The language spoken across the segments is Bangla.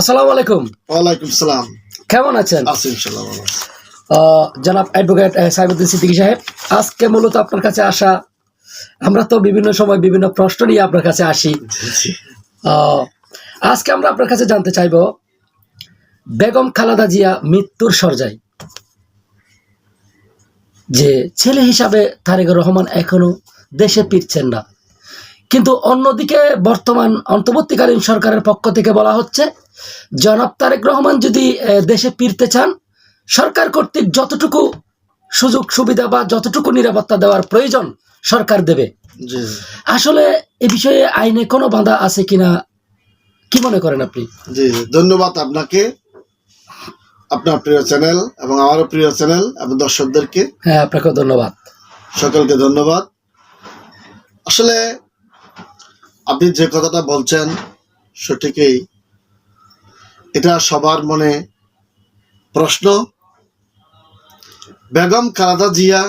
আসসালামু আলাইকুম। ওয়ালাইকুম সালাম। কেমন আছেন? আছি ইনশাল্লাহ ভালো আহ, জনাব অ্যাডভোকেট সাইবুদ্দিন সিদ্দিকী সাহেব আজকে মূলত আপনার কাছে আসা আমরা তো বিভিন্ন সময় বিভিন্ন প্রশ্ন নিয়ে আপনার কাছে আসি। আজকে আমরা আপনার কাছে জানতে চাইব বেগম খালেদা জিয়া মৃত্যুর সরজাই যে ছেলে হিসাবে তারেক রহমান এখনও দেশে ফিরছেন না। কিন্তু অন্যদিকে বর্তমান অন্তর্বর্তীকালীন সরকারের পক্ষ থেকে বলা হচ্ছে জনাব তারেক রহমান যদি দেশে ফিরতে চান সরকার কর্তৃক যতটুকু সুযোগ সুবিধা বা যতটুকু নিরাপত্তা দেওয়ার প্রয়োজন সরকার দেবে। আসলে এ বিষয়ে আইনে কোনো বাধা আছে কিনা কি মনে করেন আপনি? জি জি। ধন্যবাদ আপনাকে আপনার প্রিয় চ্যানেল এবং আমারও প্রিয় চ্যানেল এবং দর্শকদেরকে। হ্যাঁ আপনাকে ধন্যবাদ। সকলকে ধন্যবাদ। আসলে আপনি যে কথাটা বলছেন সঠিকই এটা সবার মনে প্রশ্ন। বেগম খালেদা জিয়া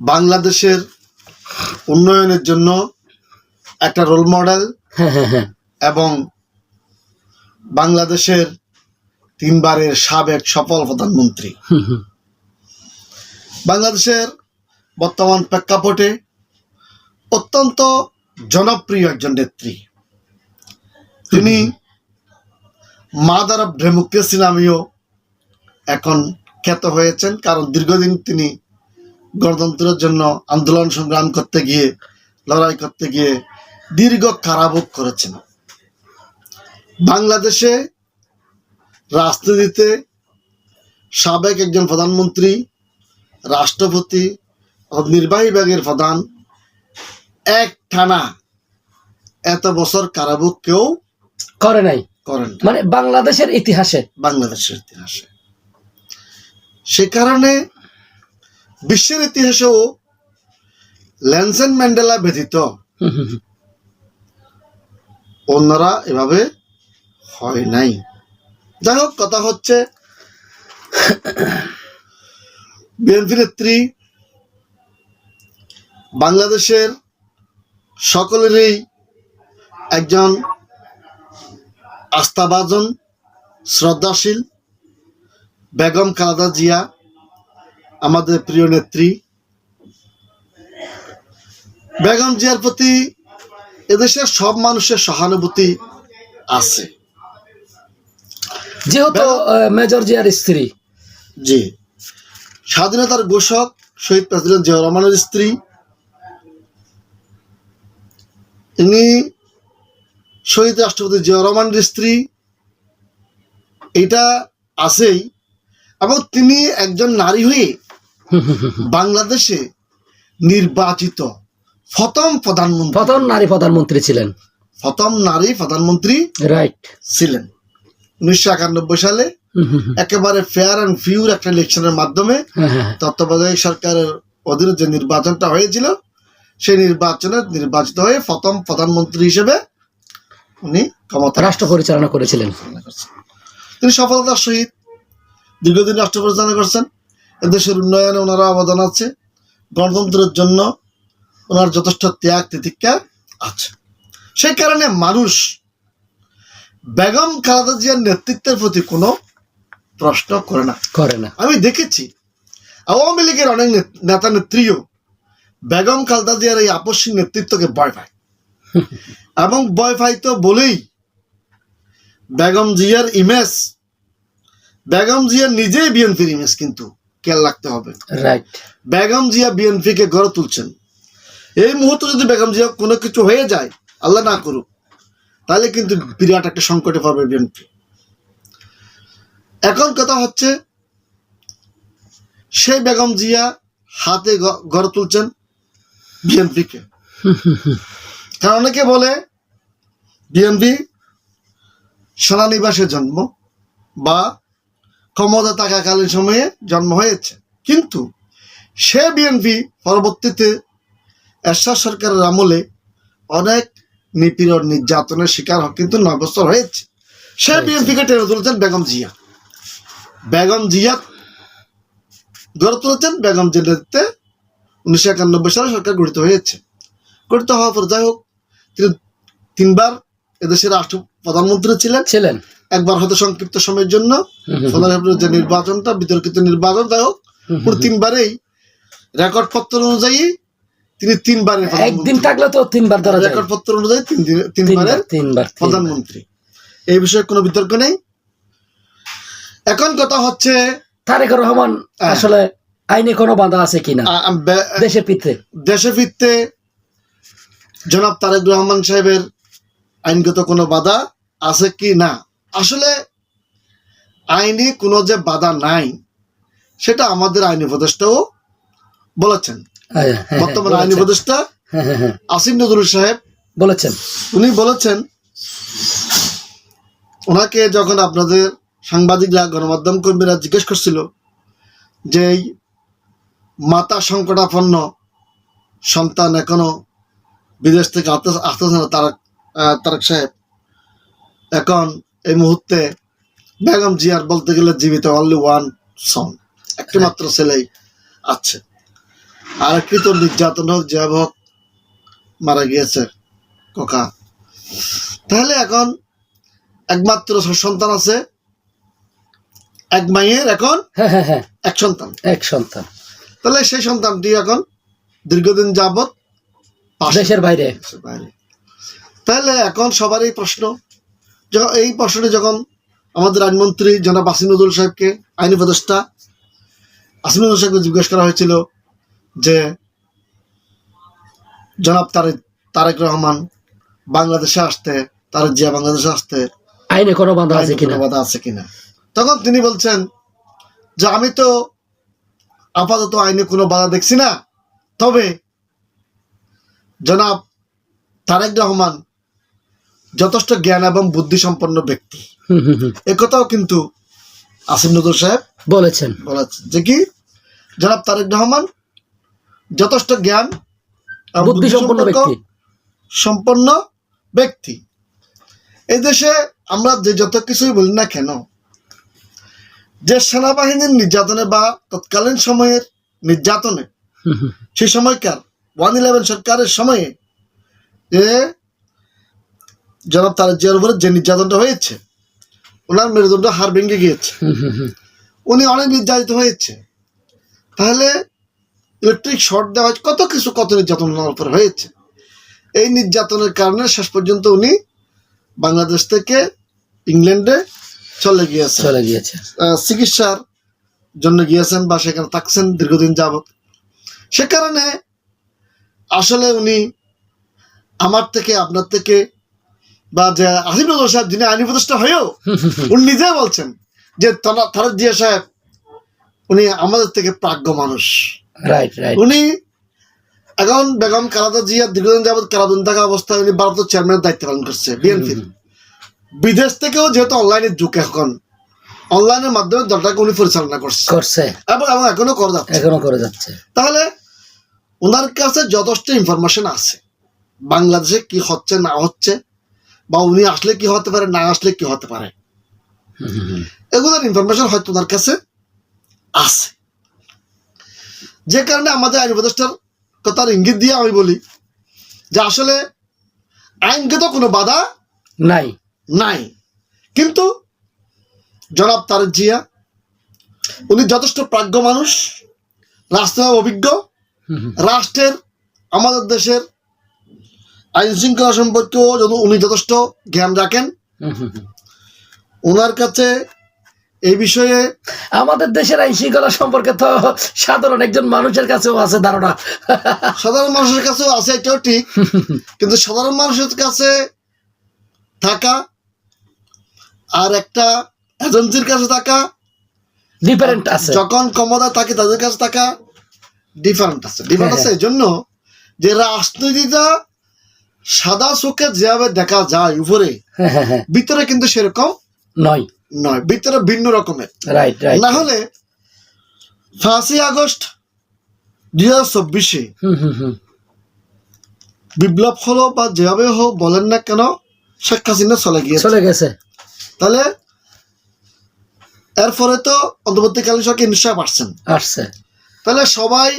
বাংলাদেশের উন্নয়নের জন্য একটা রোল মডেল হ্যাঁ হ্যাঁ হ্যাঁ। এবং বাংলাদেশের তিনবারের সাবেক সফল প্রধানমন্ত্রী। বাংলাদেশের বর্তমান প্রেক্ষাপটে অত্যন্ত জনপ্রিয় একজন নেত্রী। তিনি মাদার অফ ডেমোক্রেসি নামেও এখন খ্যাত হয়েছেন, কারণ দীর্ঘদিন তিনি গণতন্ত্রের জন্য আন্দোলন সংগ্রাম করতে গিয়ে, লড়াই করতে গিয়ে দীর্ঘ কারাভোগ করেছেন। বাংলাদেশে রাজনীতিতে সাবেক একজন প্রধানমন্ত্রী, রাষ্ট্রপতি ও নির্বাহী বিভাগের প্রধান এক টানা এত বছর কারাভোগ কেউ করে নাই। মানে বাংলাদেশের ইতিহাসে। বাংলাদেশের ইতিহাসে। সে কারণে বিশ্বের ইতিহাসেও ল্যানসেন ম্যান্ডেলা ব্যতীত। অন্যরা এভাবে হয় নাই। যাই হোক কথা হচ্ছে বিএনপি নেত্রী বাংলাদেশের সকলেরই একজন আস্থাভাজন শ্রদ্ধাশীল বেগম খালেদা জিয়া আমাদের প্রিয় নেত্রী। বেগম জিয়ার প্রতি এদেশের সব মানুষের সহানুভূতি আছে। যেহেতু মেজর জিয়ার স্ত্রী। জি। স্বাধীনতার ঘোষক শহীদ প্রেসিডেন্ট জিয়া রহমানের স্ত্রী। ইনি শহীদ রাষ্ট্রপতি জিয়া রহমানের স্ত্রী। এটা আছেই। এবং তিনি একজন নারী হয়ে। বাংলাদেশে নির্বাচিত প্রথম প্রধানমন্ত্রী। প্রথম নারী প্রধানমন্ত্রী ছিলেন। প্রথম নারী প্রধানমন্ত্রী রাইট ছিলেন। উনিশশো একানব্বই সালে একেবারে ফেয়ার অ্যান্ড ফিউর একটা ইলেকশনের মাধ্যমে হ্যাঁ হ্যাঁ। তত্ত্বাবধায়ক সরকারের অধীনে যে নির্বাচনটা হয়েছিল সেই নির্বাচনে নির্বাচিত হয়ে প্রথম প্রধানমন্ত্রী হিসেবে উনি ক্ষমতা রাষ্ট্র পরিচালনা করেছিলেন। তিনি সফলতার সহিত দীর্ঘদিন রাষ্ট্র পরিচালনা করছেন। এদেশের উন্নয়নে ওনারা অবদান আছে। গণতন্ত্রের জন্য ওনার যথেষ্ট ত্যাগ তিতিক্ষা আছে। সেই কারণে মানুষ বেগম খালেদা জিয়ার নেতৃত্বের প্রতি কোনো প্রশ্ন করে না। করে না। আমি দেখেছি আওয়ামী লীগের অনেক নেত- নেতা নেত্রীও বেগম খালেদা জিয়ার এই আপসী নেতৃত্বকে ভয় পায়। এবং ভয় পাই তো বলেই। বেগম জিয়ার ইমেজ বেগম জিয়া নিজেই বিএনপির ইমেজ কিন্তু খেয়াল রাখতে হবে। রাইট বেগম জিয়া বিএনপিকে গড়ে তুলছেন। এই মুহূর্তে যদি বেগম জিয়া কোনো কিছু হয়ে যায় আল্লাহ না করুক তাহলে কিন্তু বিরাট একটা সংকটে পড়বে বিএনপি এখন কথা হচ্ছে সেই বেগম জিয়া হাতে গড়ে তুলছেন বিএনপিকে কারণ অনেকে বলে বিএনপি সেনানিবাসে জন্ম বা ক্ষমতা থাকাকালীন সময়ে জন্ম হয়েছে। কিন্তু সে বিএনপি পরবর্তীতে এরশাদ সরকারের আমলে অনেক নিপীড়ন নির্যাতনের শিকার কিন্তু নয় বছর হয়েছে। সে। বিএনপিকে টেনে তুলেছেন বেগম জিয়া। বেগম জিয়া গড়ে তুলেছেন বেগম জিয়ার নেতৃত্বে উনিশশো একানব্বই সালে সরকার গঠিত হয়েছে। গঠিত হওয়ার পর যাই হোক তিনি তিনবার এদেশের রাষ্ট্র প্রধানমন্ত্রী ছিলেন। ছিলেন। একবার হয়তো সংক্ষিপ্ত সময়ের জন্য। যে নির্বাচনটা বিতর্কিত নির্বাচন যাই হোক। পুরো তিনবারেই রেকর্ড পত্র অনুযায়ী তিনি তিনবারের একদিন থাকলে তো তিনবার ধরা রেকর্ড পত্র অনুযায়ী তিন তিনবার তিনবারের তিনবার তিনবার। প্রধানমন্ত্রী। এই বিষয়ে কোনো বিতর্ক নেই। এখন কথা হচ্ছে তারেক রহমান হ্যাঁ। আসলে আইনে কোনো বাধা আছে কিনা? দেশে পিত্রে দেশে ফিরতে জনাব তারেক রহমান সাহেবের আইনগত কোনো বাধা আছে কি না? আসলে আইনে কোনো যে বাধা নাই সেটা আমাদের আইনি উপদেষ্টাও বলেছেন। হ্যাঁ, হ্যাঁ, বর্তমান হ্যাঁ, আইনি উপদেষ্টা আসিম নজরুল সাহেব বলেছেন। উনি বলেছেন ওনাকে যখন আপনাদের সাংবাদিকরা গণমাধ্যম কর্মীরা জিজ্ঞেস করছিল যে মাতা সংকটাপন্ন সন্তান এখনও বিদেশ থেকে আসতে আসতেছে না তারক তারক সাহেব। এখন এই মুহূর্তে বেগম জিয়ার বলতে গেলে জীবিত অনলি ওয়ান সন একটি মাত্র ছেলেই আছে। আর একটি তো নির্যাতন হোক যা হোক মারা গিয়েছে কোকা তাহলে এখন একমাত্র সন্তান আছে এক মাইয়ের এখন হ্যাঁ হ্যাঁ হ্যাঁ। এক সন্তান। এক সন্তান। তাহলে সেই সন্তানটি এখন দীর্ঘদিন যাবৎ পাশে দেশের বাইরে। বাইরে। তাহলে এখন সবারই প্রশ্ন যখন এই প্রশ্নটি যখন আমাদের আইনমন্ত্রী জনাব আসিম আসিমুদ্দুল সাহেবকে আইন উপদেষ্টা আসিমুদ্দুল সাহেবকে জিজ্ঞেস করা হয়েছিল যে জনাব তারেক তারেক রহমান বাংলাদেশে আসতে তারেক জিয়া বাংলাদেশে আসতে আইনে কোনো বাধা আছে কিনা? বাধা আছে কিনা? তখন তিনি বলছেন যে আমি তো আপাতত আইনে কোনো বাধা দেখছি না তবে জনাব তারেক রহমান যথেষ্ট জ্ঞান এবং বুদ্ধি সম্পন্ন ব্যক্তি। একথাও কিন্তু আসিম নজর সাহেব বলেছেন বলেছেন যে কি জনাব তারেক রহমান যথেষ্ট জ্ঞান বুদ্ধি সম্পন্ন ব্যক্তি সম্পন্ন ব্যক্তি এই দেশে আমরা যে যত কিছুই বলি না কেন যে সেনাবাহিনীর নির্যাতনে বা তৎকালীন সময়ের নির্যাতনে। সেই সময়কার ওয়ান ইলেভেন সরকারের সময়ে যে জনাব তার জিয়ার উপরে যে নির্যাতনটা হয়েছে ওনার মেরুদণ্ড হার ভেঙে গিয়েছে। উনি অনেক নির্যাতিত হয়েছে। তাহলে ইলেকট্রিক শর্ট দেওয়া কত কিছু কত নির্যাতন ওনার উপর হয়েছে। এই নির্যাতনের কারণে শেষ পর্যন্ত উনি বাংলাদেশ থেকে ইংল্যান্ডে চলে গিয়েছেন। চলে গিয়েছে। চিকিৎসার জন্য গিয়েছেন বা সেখানে থাকছেন দীর্ঘদিন যাবত সে কারণে আসলে উনি আমার থেকে আপনার থেকে বা যে আসিফ নজর সাহেব যিনি আইনি উপদেষ্টা হয়েও উনি নিজে বলছেন যে তারা- জিয়া সাহেব উনি আমাদের থেকে প্রাজ্ঞ মানুষ। রাইট রাইট উনি এখন বেগম কালাদা জিয়া দীর্ঘদিন যাবত কারাদুন থাকা অবস্থায় উনি ভারতের চেয়ারম্যানের দায়িত্ব পালন করছে বিএনপির। বিদেশ থেকেও যেহেতু অনলাইনের যুগ এখন অনলাইনের মাধ্যমে দলটাকে উনি পরিচালনা করছে। করছে। এবং এখনও করে যাচ্ছে। এখনও করে যাচ্ছে। তাহলে ওনার কাছে যথেষ্ট ইনফরমেশন আছে বাংলাদেশে কি হচ্ছে না হচ্ছে বা উনি আসলে কি হতে পারে না আসলে কি হতে পারে। এগুলোর ইনফরমেশন হয়তো ওনার কাছে আছে যে কারণে আমাদের আইন উপদেষ্টার কথার ইঙ্গিত দিয়ে আমি বলি যে আসলে আইনগত কোনো বাধা নাই নাই কিন্তু জনাব তারেক জিয়া উনি যথেষ্ট প্রাজ্ঞ মানুষ রাষ্ট্রের অভিজ্ঞ। রাষ্ট্রের আমাদের দেশের আইন শৃঙ্খলা সম্পর্কেও যত- উনি যথেষ্ট জ্ঞান রাখেন। ওনার কাছে এই বিষয়ে আমাদের দেশের আইন শৃঙ্খলা সম্পর্কে তো সাধারণ একজন মানুষের কাছেও আছে ধারণা। সাধারণ মানুষের কাছেও আছে এটাও ঠিক। কিন্তু সাধারণ মানুষের কাছে থাকা আর একটা এজেন্সির কাছে থাকা ডিফারেন্ট আছে। যখন ক্ষমতা থাকে তাদের কাছে থাকা ডিফারেন্ট আছে। ডিফারেন্ট আছে এই জন্য যে রাজনীতিটা সাদা চোখে যেভাবে দেখা যায় উপরে হ্যাঁ হ্যাঁ হ্যাঁ। ভিতরে কিন্তু সেরকম নয়। নয় ভিতরে ভিন্ন রকমের। রাইট রাইট না হলে পাঁচই আগস্ট দুই হাজার চব্বিশে হুম হুম হুম। বিপ্লব হলো বা যেভাবে হোক বলেন না কেন শেখ হাসিনা চলে গিয়েছে। চলে গেছে। তাহলে এরপরে তো অন্তর্বর্তীকালীন সরকার নিশ্চয় পারছেন আসছে। তাহলে সবাই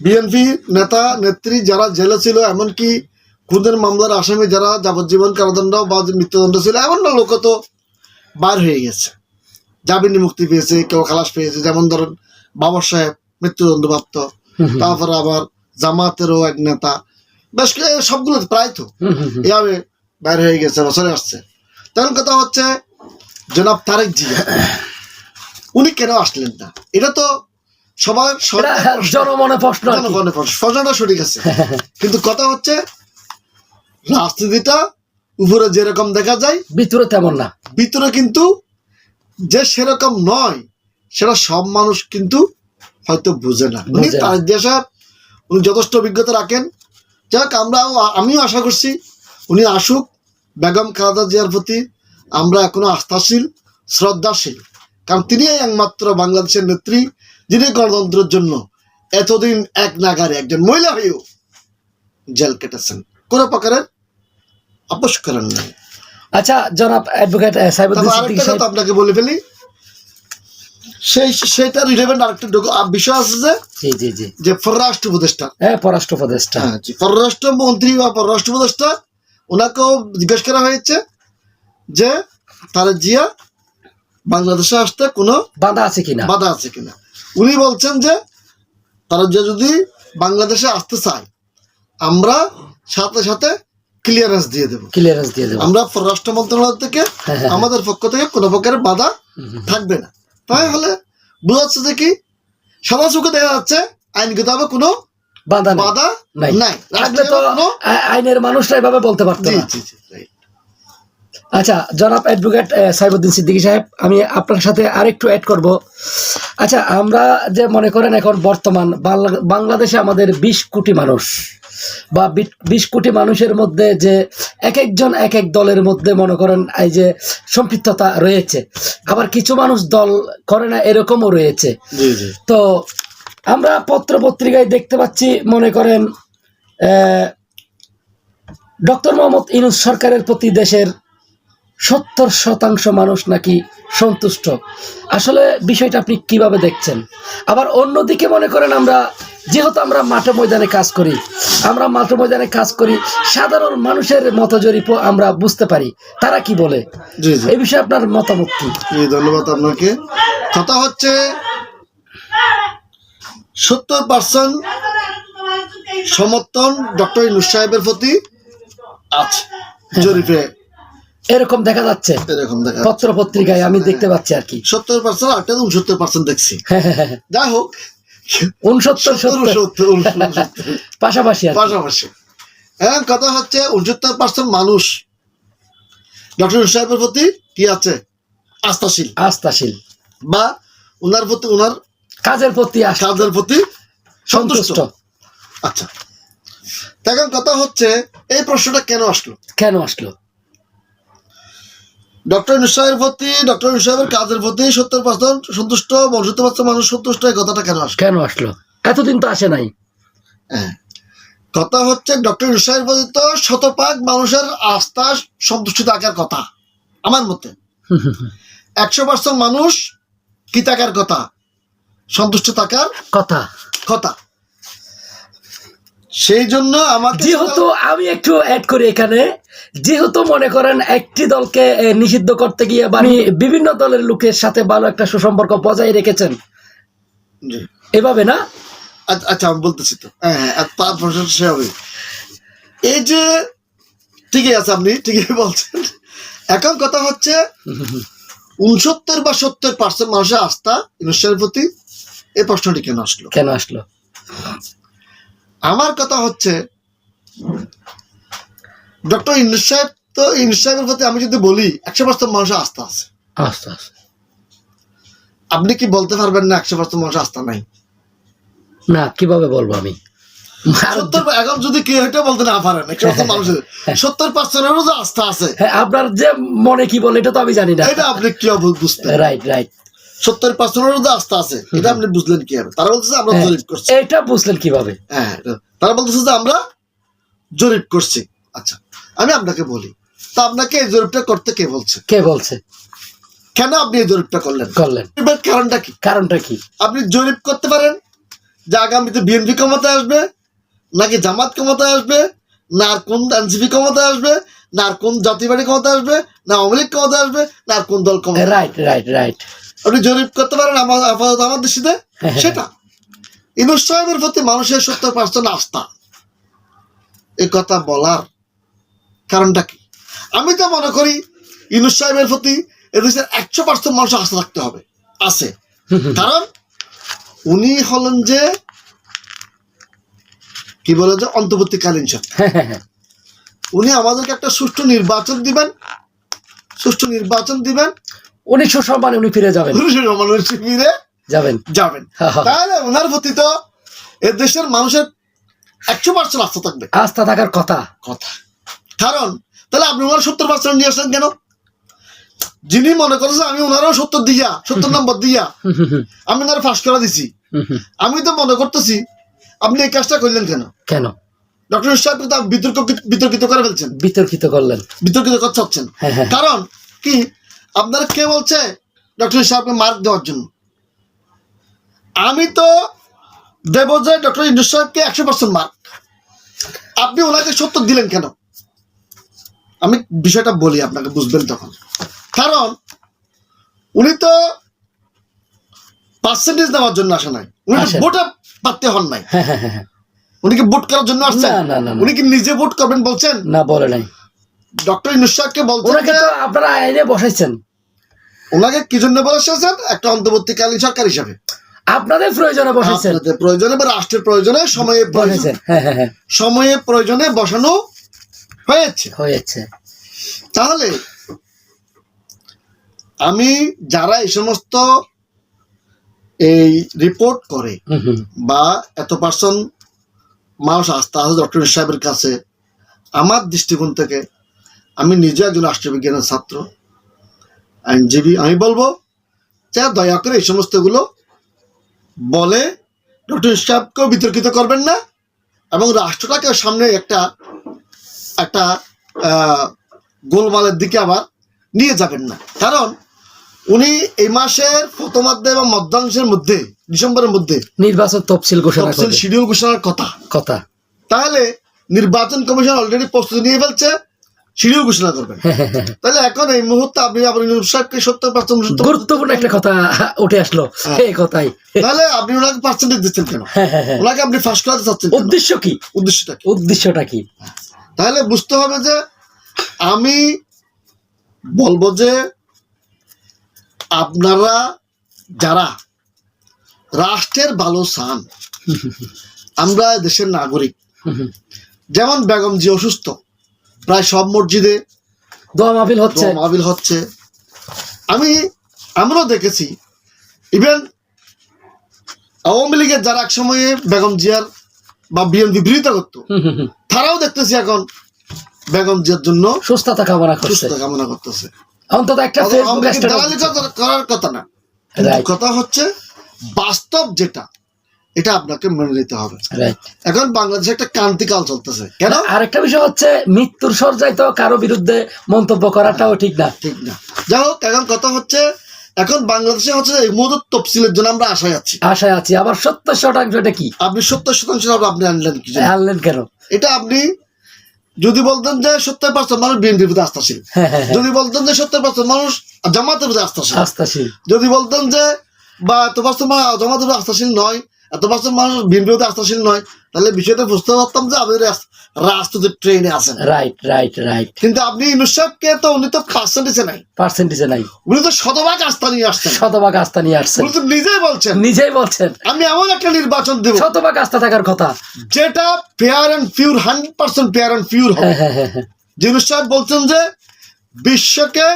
বিএনপি নেতা নেত্রী যারা জেলে ছিল এমনকি খুনের মামলার আসামি যারা যাবজ্জীবন কারাদণ্ড বা মৃত্যুদণ্ড ছিল এমন না লোক তো বার হয়ে গেছে। জামিনে মুক্তি পেয়েছে কেউ খালাস পেয়েছে যেমন ধরেন বাবর সাহেব মৃত্যুদণ্ড প্রাপ্ত। হুম হুম, তারপর আবার জামাতেরও এক নেতা। বেশ সবগুলো প্রায় তো। এভাবে বাইর হয়ে গেছে বছরে আসছে। তখন কথা হচ্ছে জনাব তারেক জিয়া উনি কেন আসলেন না? এটা তো সবার। জনমনে প্রশ্ন। জনগণের প্রশ্ন। প্রশ্নটা সঠিক আছে। কিন্তু কথা হচ্ছে রাজনীতিটা উপরে যেরকম দেখা যায় ভিতরে তেমন না। ভিতরে কিন্তু যে সেরকম নয় সেটা সব মানুষ কিন্তু হয়তো বুঝে না। উনি না। সাহেব উনি যথেষ্ট অভিজ্ঞতা রাখেন। যাক আমরাও আমিও আশা করছি উনি আসুক। বেগম খালেদা জিয়ার প্রতি আমরা এখনও আস্থাশীল শ্রদ্ধাশীল। কারণ তিনি একমাত্র বাংলাদেশের নেত্রী। যিনি গণতন্ত্রের জন্য এতদিন এক নাগারে একজন মহিলা হয়েও জেল কেটেছেন। কোনো প্রকারের আপোষ করেন নাই। আচ্ছা জনাব অ্যাডভোকেট সাহেব আপনাকে বলে ফেলি। সেই সেটা রিলেভেন্ট আরেকটা বিষয় আছে যে জি জি জি। যে পররাষ্ট্র উপদেষ্টা। হ্যাঁ পররাষ্ট্র উপদেষ্টা। হ্যাঁ জি, পররাষ্ট্র মন্ত্রী বা পররাষ্ট্র উপদেষ্টা ওনাকেও জিজ্ঞেস করা হয়েছে যে তারা জিয়া বাংলাদেশে আসতে কোনো বাধা আছে কিনা? বাধা আছে কিনা। উনি বলছেন যে তারা যে যদি বাংলাদেশে আসতে চায় আমরা সাথে সাথে ক্লিয়ারেন্স দিয়ে দেব ক্লিয়ারেন্স দিয়ে দেবো আমরা পররাষ্ট্র মন্ত্রণালয় থেকে হ্যাঁ, হ্যাঁ। আমাদের পক্ষ থেকে কোনো প্রকারের বাধা। থাকবে না তাই হলে বোঝাচ্ছে যে কি সবার চোখে দেখা যাচ্ছে আইনগতভাবে কোনো বাধা। বাধা নাই। আইনের মানুষরা এভাবে বলতে পারতো জি জি জি. আচ্ছা জনাব অ্যাডভোকেট সাইবুদ্দিন সিদ্দিকী সাহেব আমি আপনার সাথে আরেকটু অ্যাড করব। আচ্ছা আমরা যে মনে করেন এখন বর্তমান বাংলা- বাংলাদেশে আমাদের বিশ কোটি মানুষ বা বিশ কোটি মানুষের মধ্যে যে এক একজন এক এক দলের মধ্যে মনে করেন এই যে সম্পৃক্ততা রয়েছে। আবার কিছু মানুষ দল করে না এরকমও রয়েছে। তো আমরা পত্র পত্রিকায় দেখতে পাচ্ছি মনে করেন ডক্টর মোহাম্মদ ইনুস সরকারের প্রতি দেশের সত্তর শতাংশ মানুষ নাকি সন্তুষ্ট? আসলে বিষয়টা আপনি কীভাবে দেখছেন? আবার অন্যদিকে মনে করেন আমরা যেহেতু আমরা মাঠে ময়দানে কাজ করি আমরা মাঠে ময়দানে কাজ করি সাধারণ মানুষের মতো জরিপও আমরা বুঝতে পারি। তারা কি বলে? জি জি। এই বিষয়ে আপনার মতামত কি? ধন্যবাদ আপনাকে। কথা হচ্ছে সত্তর পার্সেন্ট সমর্থন ডক্টর ইনুস সাহেবের প্রতি আছে। জরিপে। এরকম দেখা যাচ্ছে। এরকম দেখা পত্র পত্রিকায় আমি দেখতে পাচ্ছি আর কি। সত্তর পার্সেন্ট আটটা উনসত্তর পার্সেন্ট দেখছি। হ্যাঁ হ্যাঁ হ্যাঁ। যাই হোক। উনসত্তর সত্তর সত্তর। উনসত্তর উনসত্তর পাশাপাশি পাশাপাশি। এখন কথা হচ্ছে উনসত্তর পার্সেন্ট মানুষ। ডক্টর সাহেবের প্রতি কি আছে? আস্থাশীল। আস্থাশীল। বা ওনার প্রতি ওনার কাজের প্রতি কাজের প্রতি সন্তুষ্ট। আচ্ছা। তা এখন কথা হচ্ছে এই প্রশ্নটা কেন আসলো? কেন আসলো? ডক্টর নিশ্চয়ের প্রতি ডক্টর নিশ্চয়ের কাজের প্রতি সত্তর পার্সেন্ট সন্তুষ্ট সত্তর পার্সেন্ট মানুষ সন্তুষ্ট এই কথাটা কেন আসলো? কেন আসলো? এতদিন তো আসে নাই। হ্যাঁ। কথা হচ্ছে ডক্টর নিশ্চয়ের প্রতি তো শতভাগ মানুষের আস্থা সন্তুষ্ট থাকার কথা আমার মতে। একশো পার্সেন্ট মানুষ কি থাকার কথা? সন্তুষ্ট থাকার কথা। কথা। সেই জন্য আমাকে যেহেতু আমি একটু অ্যাড করি এখানে যেহেতু মনে করেন একটি দলকে নিষিদ্ধ করতে গিয়ে বা বিভিন্ন দলের লোকের সাথে ভালো একটা সুসম্পর্ক বজায় রেখেছেন। এভাবে না? আচ্ছা আচ্ছা আমি বলতেছি তো। হ্যাঁ হ্যাঁ তার হবে। এই যে ঠিকই আছে আপনি ঠিকই বলছেন। এখন কথা হচ্ছে উনসত্তর বা সত্তর পার্সেন্ট মানুষের আস্থা অনুষ্ঠানের প্রতি এই প্রশ্নটি কেন আসলো? কেন আসলো? আমার কথা হচ্ছে ডক্টর ইনুস সাহেব তো ইনুস সাহেবের প্রতি আমি যদি বলি একশো পার্সেন্ট মানুষের আস্থা আছে। আস্তে আস্তে আপনি কি বলতে পারবেন না একশো পার্সেন্ট মানুষের আস্থা নাই? না কীভাবে বলব আমি? এখন যদি কেউ এটা বলতে না পারেন মানুষের সত্তর পার্সেন্টেরও যে আস্থা আছে। হ্যাঁ, আপনার যে মনে কি বলে এটা তো আমি জানি না। এটা আপনি কি বুঝতে রাইট রাইট সত্তর পার্সেন্টেরও যে আস্থা আছে। এটা আপনি বুঝলেন কি হবে তারা বলতেছে আমরা হ্যাঁ। জরিপ করছি। এটা বুঝলেন কীভাবে? হ্যাঁ তারা বলতেছে যে আমরা জরিপ করছি। আচ্ছা। আমি আপনাকে বলি তা আপনাকে এই জরিপটা করতে কে বলছে? কে বলছে? কেন আপনি এই জরিপটা করলেন? করলেন। কারণটা কি? কারণটা কি? আপনি জরিপ করতে পারেন যে আগামীতে বিএনপি ক্ষমতায় আসবে নাকি জামাত ক্ষমতায় আসবে না আর কোন এনসিপি ক্ষমতায় আসবে না আর কোন জাতীয়বাদী ক্ষমতায় আসবে না আওয়ামী লীগ ক্ষমতায় আসবে না আর কোন দল ক্ষমতায় আসবে। রাইট রাইট রাইট আপনি জরিপ করতে পারেন আমার আপাতত আমার দৃষ্টিতে? সেটা। ইনুস সাহেবের প্রতি মানুষের সত্তর পার্সেন্ট আস্থা। এই কথা বলার কারণটা কি? আমি তো মনে করি ইনুস সাহেবের প্রতি এদেশের একশো পার্সেন্ট মানুষ আস্থা থাকতে হবে। আছে। কারণ উনি হলেন যে কি বলে যে অন্তর্বর্তীকালীন সরকার। উনি আমাদেরকে একটা সুষ্ঠু নির্বাচন দিবেন সুষ্ঠু নির্বাচন দিবেন। উনিশশো সুসম্মানে উনি ফিরে যাবেন। উনিশশো সম্মানে উনি ফিরে যাবেন। যাবেন। তাহলে ওনার প্রতি তো এ দেশের মানুষের একশো পার্সেন্ট আস্থা থাকবে। আস্থা থাকার কথা। কথা। কারণ তাহলে আপনি ওনার সত্তর পার্সেন্ট নিয়ে আসলেন কেন? যিনি মনে করেছে আমি ওনারও সত্তর দিয়া সত্তর নম্বর দিয়া আমি ওনার ফাঁস করে দিছি। আমি তো মনে করতেছি আপনি এই কাজটা করলেন কেন? কেন? ডক্টর সাহেব তো বিতর্ক বিতর্কিত করে ফেলছেন। বিতর্কিত করলেন। বিতর্কিত করতে হচ্ছেন হ্যাঁ হ্যাঁ। কারণ কি? আপনারা কে বলছে ডক্টর সাহেবকে মার্ক দেওয়ার জন্য? আমি তো দেব যে ডক্টর ইন্দ্র সাহেবকে একশো পার্সেন্ট মার্ক আপনি ওনাকে সত্তর দিলেন কেন? আমি বিষয়টা বলি আপনাকে বুঝবেন তখন। কারণ উনি তো পার্সেন্টেজ দেওয়ার জন্য আসে নাই। উনি ভোটে পারতে হন নাই। হ্যাঁ হ্যাঁ হ্যাঁ। উনি কি ভোট করার জন্য আসছেন। উনি কি নিজে ভোট করবেন বলছেন? না বলে নাই। ডক্টর ইন্দ্র বলছেন ওনাকে যে তো আপনারা আইনে বসাইছেন। ওনাকে কি জন্য বলে এসেছেন একটা অন্তর্বর্তীকালীন সরকার হিসাবে। আপনাদের প্রয়োজনে বসাইছেন। আপনাদের প্রয়োজনে বা রাষ্ট্রের প্রয়োজনে সময়ে প্রয়োজন। বসাইছেন। হ্যাঁ হ্যাঁ হ্যাঁ। সময়ে প্রয়োজনে বসানো হয়েছে হয়েছে তাহলে আমি যারা এই সমস্ত এই রিপোর্ট করে। বা এত পার্সন মানুষ আস্থা আছে ডক্টর সাহেবের কাছে আমার দৃষ্টিকোণ থেকে আমি নিজে একজন রাষ্ট্রবিজ্ঞানের ছাত্র আইনজীবী আমি বলব যা দয়া করে এই সমস্তগুলো বলে ডক্টর সাহেবকেও বিতর্কিত করবেন না এবং রাষ্ট্রটাকে সামনে একটা একটা গোলমালের দিকে আবার নিয়ে যাবেন না। কারণ উনি এই মাসের প্রথমার্ধে এবং মধ্যাংশের মধ্যে ডিসেম্বরের মধ্যে নির্বাচন তফসিল ঘোষণা তফসিল শিডিউল ঘোষণার কথা। কথা। তাহলে নির্বাচন কমিশন অলরেডি প্রস্তুতি নিয়ে ফেলছে শিডিউল ঘোষণা করবেন। হ্যাঁ, হ্যাঁ, হ্যাঁ। তাহলে এখন এই মুহূর্তে আপনি ইউনুস সাহেবকে সত্তর পার্সেন্ট গুরুত্বপূর্ণ একটা কথা উঠে আসলো। এই কথাই। তাহলে আপনি ওনাকে পার্সেন্টেজ দিচ্ছেন কেন। ওনাকে আপনি ফার্স্ট ক্লাসে চাচ্ছেন উদ্দেশ্য কি? উদ্দেশ্যটা কি? উদ্দেশ্যটা কি? তাহলে বুঝতে হবে যে আমি বলব যে আপনারা যারা রাষ্ট্রের ভালো চান আমরা দেশের নাগরিক। যেমন বেগম জি অসুস্থ প্রায় সব মসজিদে দোয়া মাহফিল হচ্ছে মাহফিল হচ্ছে আমি আমরাও দেখেছি ইভেন আওয়ামী লীগের যারা এক সময়ে বেগম জিয়ার বা বিএনপি বিরোধিতা করতো। তারাও দেখতেছি এখন বেগম জিয়ার জন্য সুস্থতা কামনা করছে। কামনা করতেছে। অন্তত একটা দালালি করার কথা না কথা হচ্ছে বাস্তব যেটা এটা আপনাকে মেনে নিতে হবে। এখন বাংলাদেশে একটা ক্রান্তিকাল চলতেছে। কেন? আরেকটা বিষয় হচ্ছে মৃত্যুর তো কারও বিরুদ্ধে মন্তব্য করাটাও ঠিক না। ঠিক না। যাই হোক এখন কথা হচ্ছে এখন বাংলাদেশে হচ্ছে এই মুহূর্তে তফসিলের জন্য আমরা আশায় আছি। আশায় আছি। আবার সত্তর শতাংশ এটা কি? আপনি সত্তর শতাংশ আপনি আনলেন কি আনলেন কেন? এটা আপনি যদি বলতেন যে সত্তর পার্সেন্ট মানুষ বিএনপির প্রতি আস্থাশীল হ্যাঁ হ্যাঁ হ্যাঁ। যদি বলতেন যে সত্তর পার্সেন্ট মানুষ জামাতের প্রতি আস্থাশীল আস্থাশীল যদি বলতেন যে বা এত পার্সেন্ট জামাতের প্রতি আস্থাশীল নয় এত পার্সেন্ট মানুষ প্রতি আস্থাশীল নয় তাহলে বিষয়টা বুঝতে পারতাম যে রাস- রাজনীতির ট্রেনে আছেন রাইট রাইট রাইট কিন্তু আপনি সাহেবকে তো উনি তো পার্সেন্টেজে নাই। পার্সেন্টেজে নাই। উনি তো শতভাগ আস্থা নিয়ে আসছেন। শতভাগ আস্থা নিয়ে আসছেন। উনি তো নিজেই বলছেন। নিজেই বলছেন। আমি এমন একটা নির্বাচন দেব। শতভাগ আস্থা থাকার কথা। যেটা fair and pure hundred percent fair and pure হবে। হ্যাঁ হ্যাঁ হ্যাঁ হ্যাঁ। জিনুস সাহেব বলছেন যে বিশ্বকে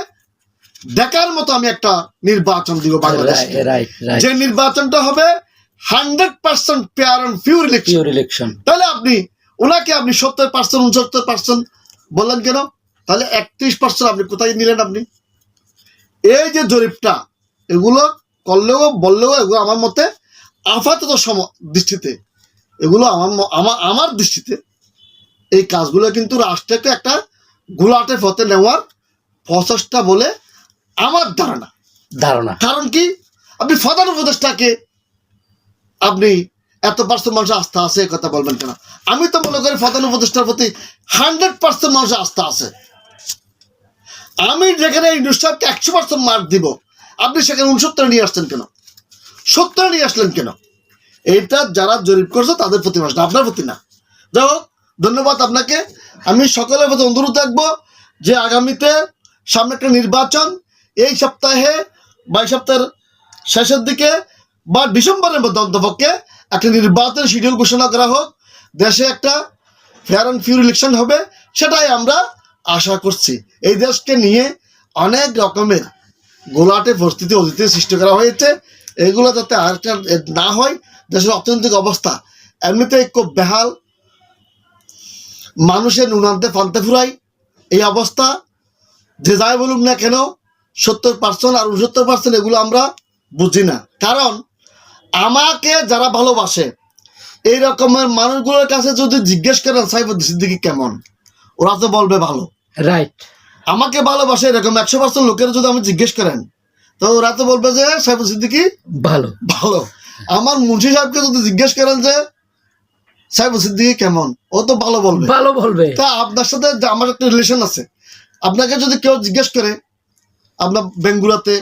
দেখার মতো আমি একটা নির্বাচন দিব বাংলাদেশে রাইট রাইট রাইট যে নির্বাচনটা হবে hundred percent fair and pure election pure election তাহলে আপনি ওনাকে আপনি সত্তর পার্সেন্ট উনসত্তর পার্সেন্ট বললেন কেন? তাহলে একত্রিশ পার্সেন্ট আপনি কোথায় নিলেন আপনি? এই যে জরিপটা এগুলো করলেও বললেও এগুলো আমার মতে আপাতত সম দৃষ্টিতে এগুলো আমার আমার আমার দৃষ্টিতে এই কাজগুলো কিন্তু রাষ্ট্রকে একটা গুলাটে ফতে নেওয়ার প্রচেষ্টা বলে আমার ধারণা। ধারণা। কারণ কি? আপনি প্রধান উপদেষ্টাকে আপনি এত পার্সেন্ট মানুষের আস্থা আছে কথা বলবেন কেন? আমি তো মনে করি প্রধান উপদেষ্টার প্রতি হান্ড্রেড পার্সেন্ট মানুষের আস্থা আছে। আমি যেখানে এই নুসরাতকে একশো পার্সেন্ট মার্ক দিব, আপনি সেখানে উনসত্তর নিয়ে আসছেন কেন? সত্তর নিয়ে আসলেন কেন? এইটা যারা জরিপ করছে তাদের প্রতি প্রশ্ন, আপনার প্রতি না। যাই হোক, ধন্যবাদ আপনাকে। আমি সকলের প্রতি অনুরোধ রাখব যে আগামীতে সামনে একটা নির্বাচন, এই সপ্তাহে বাইশ সপ্তাহের শেষের দিকে বা ডিসেম্বরের মধ্যে অন্তপক্ষে একটা নির্বাচন শিডিউল ঘোষণা করা হোক, দেশে একটা ফেয়ার অ্যান্ড ফিউর ইলেকশন হবে, সেটাই আমরা আশা করছি। এই দেশকে নিয়ে অনেক রকমের গোলাটে পরিস্থিতি, অতীতে সৃষ্টি করা হয়েছে। এগুলো যাতে আর না হয়, দেশের অর্থনৈতিক অবস্থা এমনিতেই খুব বেহাল। মানুষের নুনান্তে ফান্তে ফুরাই, এই অবস্থা। যে যাই বলুক না কেন, সত্তর পার্সেন্ট আর উনসত্তর পার্সেন্ট এগুলো আমরা বুঝি না। কারণ আমাকে যারা ভালোবাসে এই রকমের মানুষগুলোর কাছে যদি জিজ্ঞেস করেন সাইফুদ্দিন সিদ্দিকি কেমন? ওরা তো বলবে ভালো। রাইট আমাকে ভালোবাসে এরকম একশো পার্সেন্ট লোকের যদি আমি জিজ্ঞেস করেন তো ওরা তো বলবে যে সাইফুল সিদ্দিকি ভালো। ভালো। আমার মুন্সি সাহেবকে যদি জিজ্ঞেস করেন যে সাইফুল সিদ্দিকি কেমন? ও তো ভালো বলবে। ভালো বলবে। তা আপনার সাথে আমার একটা রিলেশন আছে। আপনাকে যদি কেউ জিজ্ঞেস করে আপনার বেঙ্গুলাতে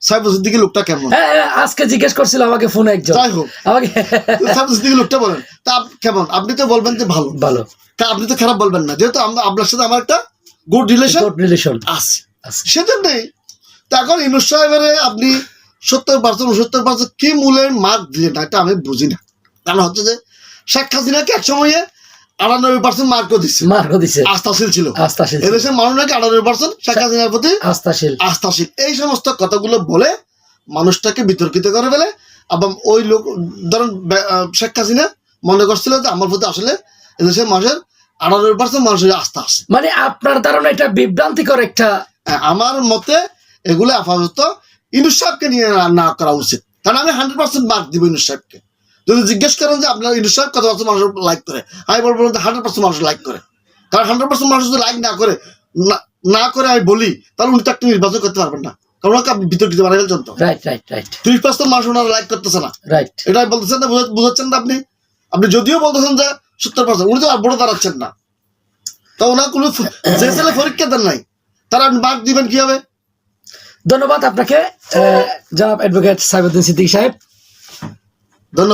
সাইফুল সিদ্দিকি লোকটা কেমন? হ্যাঁ হ্যাঁ, আজকে জিজ্ঞেস করছিল আমাকে ফোনে একজন। যাই হোক। আমাকে সিদ্দিকি লোকটা বলেন। তা কেমন? আপনি তো বলবেন যে ভালো। ভালো। তা আপনি তো খারাপ বলবেন না। যেহেতু আমরা আপনার সাথে আমার একটা গুড রিলেশন গুড রিলেশন আছে। আছে। সেজন্যই তা এখন ইনুস সাহেবের আপনি সত্তর পার্সেন্ট উনসত্তর পার্সেন্ট কি মূলের মার্ক দিলেন? এটা আমি বুঝি না। কারণ হচ্ছে যে শেখ হাসিনাকে এক সময়ে আটানব্বই পার্সেন্ট মার্কও দিচ্ছে আস্থাশীল ছিল। আস্থাশীল এদেশের মানুষ নাকি আটানব্বই পার্সেন্ট শেখ হাসিনার প্রতি আস্থাশীল। আস্থাশীল। এই সমস্ত কথাগুলো বলে মানুষটাকে বিতর্কিত করে ফেলে। এবং ওই লোক ধরেন শেখ হাসিনা মনে করছিল যে আমার প্রতি আসলে এদেশের মানুষের আটানব্বই পার্সেন্ট মানুষের আস্থা আছে। মানে আপনার ধারণা এটা বিভ্রান্তিকর একটা হ্যাঁ, আমার মতে এগুলো আপাতত ইনুস সাহেবকে নিয়ে না- করা উচিত। কারণ আমি হান্ড্রেড পার্সেন্ট মার্ক দিব ইনুস সাহেবকে। যদি জিজ্ঞেস করেন যে আপনার ইনুস সাহেব কত পার্সেন্ট মানুষ লাইক করে আমি বলব হান্ড্রেড পার্সেন্ট মানুষ লাইক করে। কারণ হান্ড্রেড পার্সেন্ট মানুষ যদি লাইক না করে না- করে আমি বলি তাহলে উনি তো একটা নির্বাচন করতে পারবেন না। কারণ আপনি বিতর্কিত বানিয়ে ফেলছেন তো। রাইট রাইট রাইট ত্রিশ পার্সেন্ট মানুষ ওনারা লাইক করতেছে না। রাইট এটাই বলতেছেন না বুঝাচ্ছেন না আপনি? আপনি যদিও বলতেছেন যে সত্তর পার্সেন্ট উনি তো আর বড় দাঁড়াচ্ছেন না। তো ওনার কোনো ফ- যে ছেলে পরীক্ষা দেন নাই তারা মার্ক দিবেন কি হবে ধন্যবাদ আপনাকে জনাব অ্যাডভোকেট সাইবুদ্দিন সিদ্দিক সাহেব।